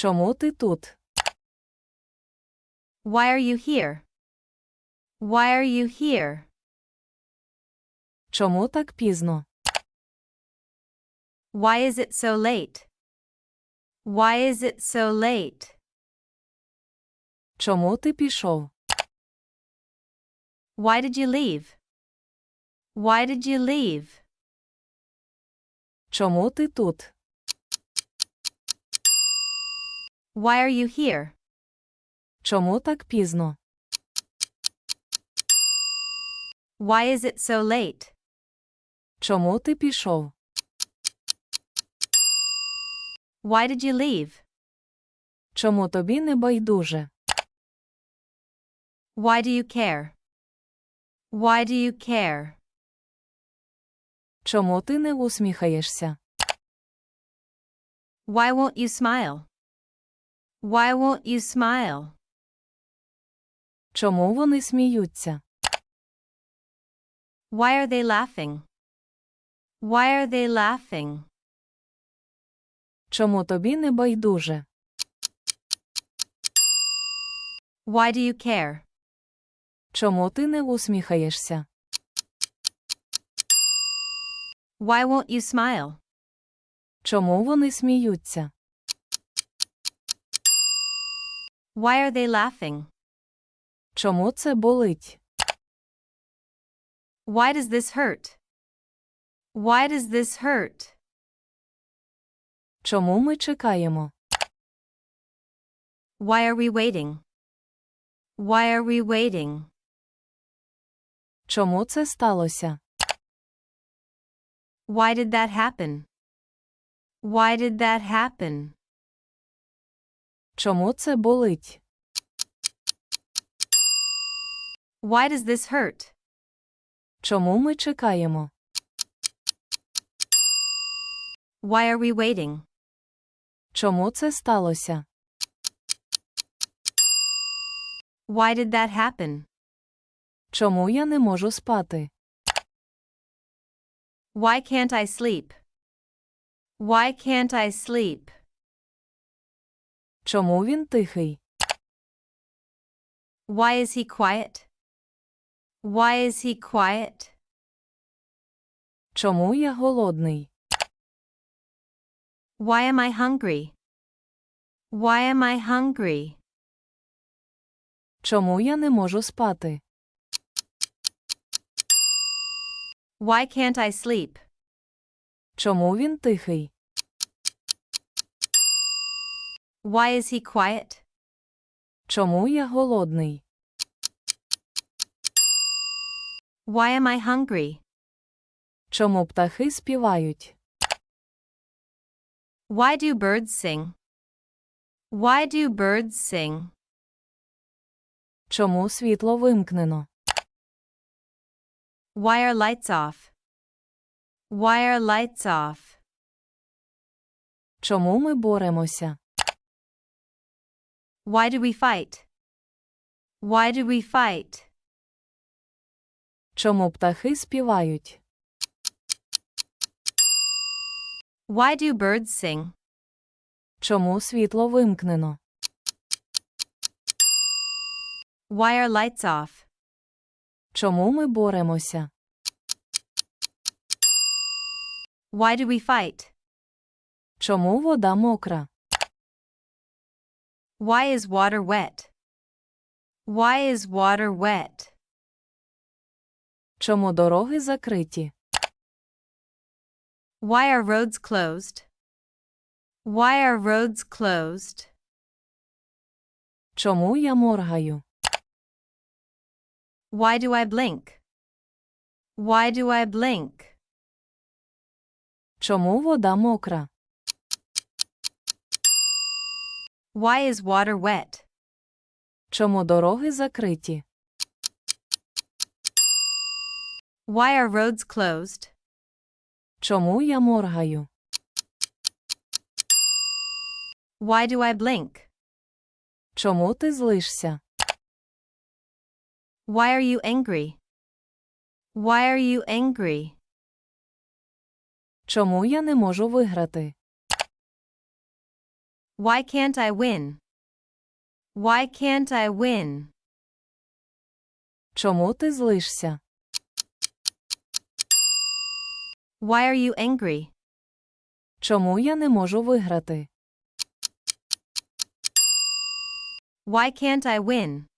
Чому ти тут? Why are you here? Why are you here? Чому так пізно? Why is it so late? Why is it so late? Чому ти пішов? Why did you leave? Why did you leave? Чому ти тут? Why are you here? Чому так пізно? Why is it so late? Чому ти пішов? Why did you leave? Чому тобі не байдуже? Why do you care? Why do you care? Чому ти не усміхаєшся? Why won't you smile? Why won't you smile? Чому вони сміються? Why are they laughing? Why are they laughing? Чому тобі не байдуже? Why do you care? Чому ти не усміхаєшся? Why won't you smile? Чому вони сміються? Why are they laughing? Чому це болить? Why does this hurt? Why does this hurt? Чому ми чекаємо? Why are we waiting? Why are we waiting? Чому це сталося? Why did that happen? Why did that happen? Чому це болить? Why does this hurt? Чому ми чекаємо? Why are we waiting? Чому це сталося? Why did that happen? Чому я не можу спати? Why can't I sleep? Why can't I sleep? Чому він тихий? Why is he quiet? Why is he quiet? Чому я голодний? Why am I hungry? Why am I hungry? Чому я не можу спати? Why can't I sleep? Чому він тихий? Why is he quiet? Чому я голодний? Why am I hungry? Чому птахи співають? Why do birds sing? Why do birds sing? Чому світло вимкнено? Why are lights off? Why are lights off? Чому ми боремося? Why do we fight? Why do we fight? Чому птахи співають? Why do birds sing? Чому світло вимкнено? Why are lights off? Чому ми боремося? Why do we fight? Чому вода мокра? Why is water wet? Why is water wet? Чому дороги закриті? Why are roads closed? Why are roads closed? Чому я моргаю? Why do I blink? Why do I blink? Чому вода мокра? Why is water wet? Чому дороги закриті? Why are roads closed? Чому я моргаю? Why do I blink? Чому ти злишся? Why are you angry? Why are you angry? Чому я не можу виграти? Why can't I win? Why can't I win? Чому ти злишся? Why are you angry? Чому я не можу виграти? Why can't I win?